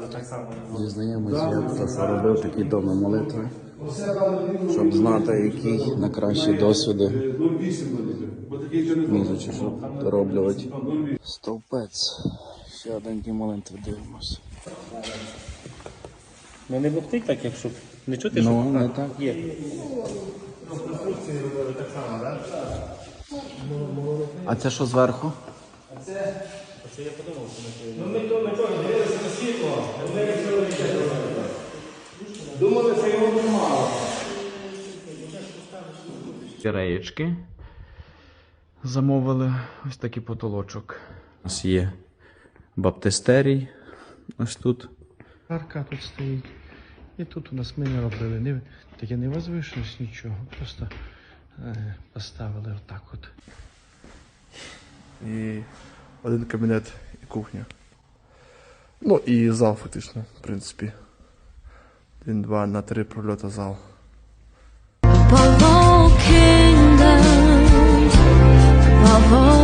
ставлю так само. Дізнаємося, як хто робив такі доми молитви, щоб знати, які найкращі досвіди мізучи, щоб дороблювати. Стовпець. Ще один молитви дивимося. Ну не бухтить так, якщо не чути, Ну, що не так. є. А це що зверху? Реєчки замовили ось такий потолочок. У нас є баптистерій. Ось тут. Арка тут стоїть. І тут у нас ми не робили. Не, таке не возвишилось нічого. Просто е, поставили отак от. і один кабінет і кухня. Ну і зал фактично, в принципі. Один, два на три прольота зал. Oh.